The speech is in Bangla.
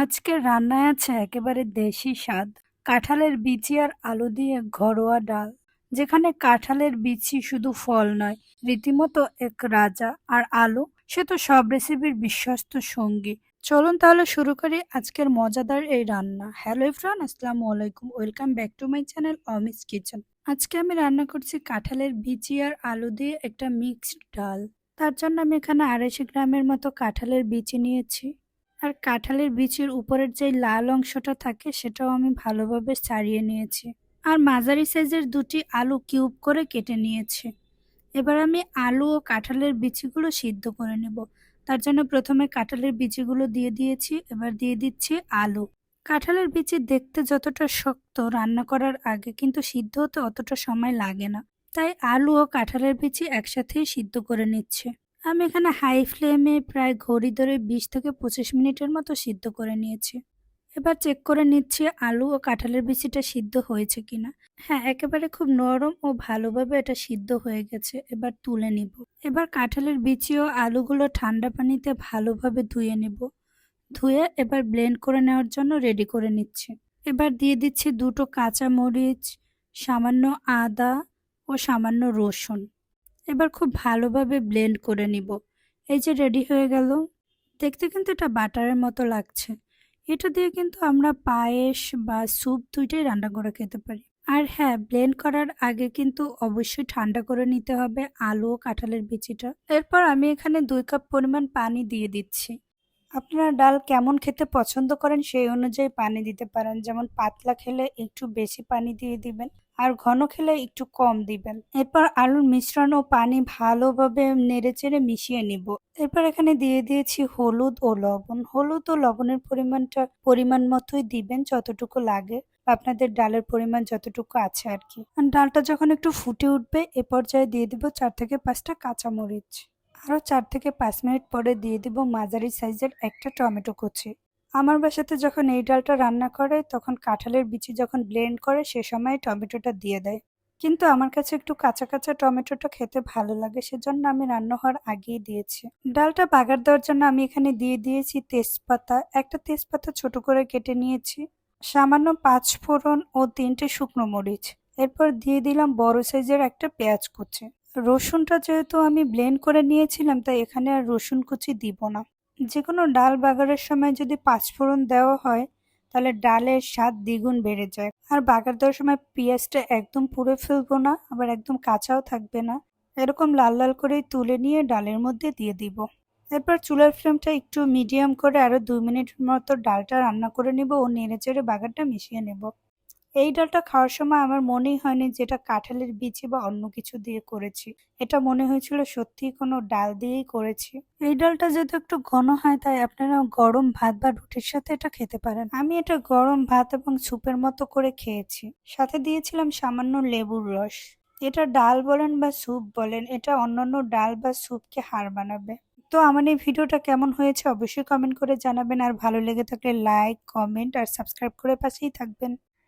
আজকের রান্নায় আছে একেবারে দেশি স্বাদ। কাঁঠালের বিচি আর আলু দিয়ে ঘরোয়া ডাল, যেখানে কাঁঠালের বিচি শুধু ফল নয়, রীতিমতো এক রাজা আর আলু, সে তো সব রেসিপির বিশ্বস্ত সঙ্গী। চলুন তাহলে শুরু করি আজকের মজাদার এই রান্না। হ্যালো এভরিওয়ান আসসালামু আলাইকুম। Welcome back to my channel Omi's kitchen আজকে আমি রান্না করছি কাঁঠালের বিচি আর আলু দিয়ে একটা মিক্সড ডাল। তার জন্য আমি এখানে আড়াইশো গ্রামের মতো কাঁঠালের বিচি নিয়েছি। আর কাঁঠালের বিচির উপরের যে লাল অংশটা থাকে, সেটাও আমি ভালোভাবে ছাড়িয়ে নিয়েছি। আর মাঝারি সাইজের দুটি আলু কিউব করে কেটে নিয়েছি। এবার আমি আলু ও কাঁঠালের বিচিগুলো সিদ্ধ করে নেব। তার জন্য প্রথমে কাঁঠালের বিচিগুলো দিয়ে দিয়েছি, এবার দিয়ে দিচ্ছি আলু। কাঁঠালের বিচি দেখতে যতটা শক্ত রান্না করার আগে, কিন্তু সিদ্ধ হতে অতটা সময় লাগে না। তাই আলু ও কাঁঠালের বিচি একসাথেই সিদ্ধ করে নিচ্ছে। আমি এখানে হাই ফ্লেমে প্রায় ঘড়ি ধরে বিশ থেকে পঁচিশ মিনিটের মতো সিদ্ধ করে নিয়েছি। এবার চেক করে নিচ্ছি আলু ও কাঁঠালের বিচিটা সিদ্ধ হয়েছে কিনা। হ্যাঁ একেবারে খুব নরম ও ভালোভাবে এটা সিদ্ধ হয়ে গেছে, এবার তুলে নিব। এবার কাঁঠালের বিচি ও আলুগুলো ঠান্ডা পানিতে ভালোভাবে ধুয়ে নিব। ধুয়ে এবার ব্লেন্ড করে নেওয়ার জন্য রেডি করে নিচ্ছি। এবার দিয়ে দিচ্ছি দুটো কাঁচা মরিচ সামান্য আদা ও সামান্য রসুন। এবার খুব ভালোভাবে ব্লেন্ড করে নিব। এই যে রেডি হয়ে গেল। দেখতে কিন্তু এটা বাটারের মতো লাগছে। এটা দিয়ে কিন্তু আমরা পায়েস বা স্যুপ দুইটাই রান্না করে খেতে পারি। আর হ্যাঁ ব্লেন্ড করার আগে কিন্তু অবশ্যই ঠান্ডা করে নিতে হবে আলু ও কাঁঠালের বিচিটা। এরপর আমি এখানে দুই কাপ পরিমাণ পানি দিয়ে দিচ্ছি। আপনারা ডাল কেমন খেতে পছন্দ করেন সেই অনুযায়ী পানি দিতে পারেন। যেমন পাতলা খেলে একটু বেশি পানি দিয়ে দিবেন। আর ঘন খেলে একটু কম দিবেন। এরপর আলুর মিশ্রণ ও পানি ভালোভাবে নেড়ে চেড়ে মিশিয়ে নিব। এরপর এখানে দিয়ে দিয়েছি হলুদ ও লবণ। হলুদ ও লবণের পরিমাণটা পরিমাণ মতোই দিবেন যতটুকু লাগে। আপনাদের ডালের পরিমাণ যতটুকু আছে আর কি। ডালটা যখন একটু ফুটে উঠবে, এ পর্যায়ে দিয়ে দিব চার থেকে পাঁচটা কাঁচামরিচ। আরও চার থেকে পাঁচ মিনিট পরে দিয়ে দিব মাঝারি সাইজের একটা টমেটো কুচি। আমার বাসাতে যখন এই ডালটা রান্না করে, তখন কাঁঠালের বিচি যখন ব্লেন্ড করে, সে সময় টমেটোটা দিয়ে দেয়। কিন্তু আমার কাছে একটু কাঁচা কাঁচা টমেটোটা খেতে ভালো লাগে, সেজন্য আমি রান্না হওয়ার আগেই দিয়েছি। ডালটা বাগার দেওয়ার জন্য আমি এখানে দিয়ে দিয়েছি তেজপাতা। একটা তেজপাতা ছোট করে কেটে নিয়েছি, সামান্য পাঁচ ফোড়ন ও তিনটে শুকনো মরিচ। এরপর দিয়ে দিলাম বড় সাইজের একটা পেঁয়াজ কুচি। রসুনটা যেহেতু আমি ব্লেন্ড করে নিয়েছিলাম, তাই এখানে আর রসুন কুচি দিব না। যে কোনো ডাল বাগারের সময় যদি পাঁচফোড়ন দেওয়া হয়, তাহলে ডালের স্বাদ দ্বিগুণ বেড়ে যায়। আর বাগার দেওয়ার সময় পেঁয়াজটা একদম পুড়ে ফেলব না, আবার একদম কাঁচাও থাকবে না। এরকম লাল লাল করেই তুলে নিয়ে ডালের মধ্যে দিয়ে দিব। এরপর চুলার ফ্লেমটা একটু মিডিয়াম করে আরও দুই মিনিট মতো ডালটা রান্না করে নিব ও নেড়ে চেড়ে বাগারটা মিশিয়ে নেব। এই ডালটা খাওয়ার সময় আমার মনেই হয়নি যেটা কাঁঠালের বিচি বা অন্য কিছু দিয়ে করেছি। এটা মনে হয়েছিল সত্যিই কোনো ডাল দিয়েই করেছি। এই ডালটা যেহেতু একটু ঘন হয়, তাই আপনারা গরম ভাত বা রুটির সাথে এটা খেতে পারেন। আমি এটা গরম ভাত এবং স্যুপের মতো করে খেয়েছি। সাথে দিয়েছিলাম সামান্য লেবুর রস। এটা ডাল বলেন বা স্যুপ বলেন, এটা অন্যান্য ডাল বা স্যুপকে হার বানাবে তো আমার এই ভিডিওটা কেমন হয়েছে অবশ্যই কমেন্ট করে জানাবেন। আর ভালো লেগে থাকলে লাইক, কমেন্ট আর সাবস্ক্রাইব করে পাশেই থাকবেন।